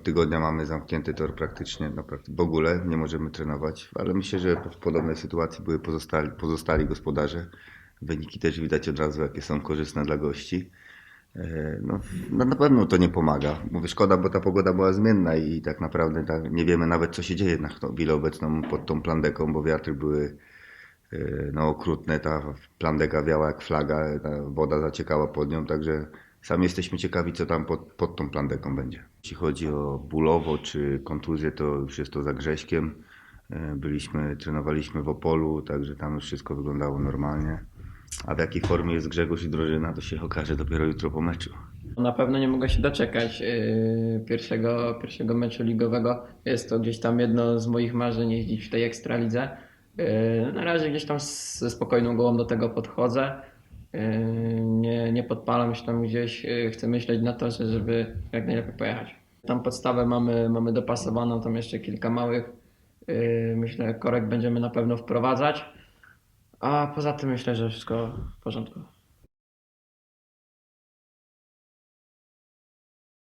od tygodnia mamy zamknięty tor praktycznie, no, w ogóle nie możemy trenować, ale myślę, że w podobnej sytuacji były pozostali, pozostali gospodarze. Wyniki też widać od razu, jakie są korzystne dla gości. E, No, no na pewno to nie pomaga. Mówię, szkoda, bo ta pogoda była zmienna i tak naprawdę tak nie wiemy nawet, co się dzieje na chwilę obecną pod tą plandeką, bo wiatry były e, no, okrutne, ta plandeka wiała jak flaga, woda zaciekała pod nią, także sami jesteśmy ciekawi, co tam pod, pod tą plandeką będzie. Jeśli chodzi o bólowo czy kontuzję, to już jest to za Grześkiem. E, Byliśmy, trenowaliśmy w Opolu, także tam już wszystko wyglądało normalnie. A w jakiej formie jest Grzegorz i drużyna, to się okaże dopiero jutro po meczu. Na pewno nie mogę się doczekać yy, pierwszego, pierwszego meczu ligowego. Jest to gdzieś tam jedno z moich marzeń jeździć w tej ekstralidze. Yy, Na razie gdzieś tam ze spokojną głową do tego podchodzę. Yy, Nie, nie podpalam się tam gdzieś. Yy, Chcę myśleć na to, że żeby jak najlepiej pojechać. Tam podstawę mamy, mamy dopasowaną, tam jeszcze kilka małych. yy, Myślę, korek będziemy na pewno wprowadzać. A poza tym myślę, że wszystko w porządku.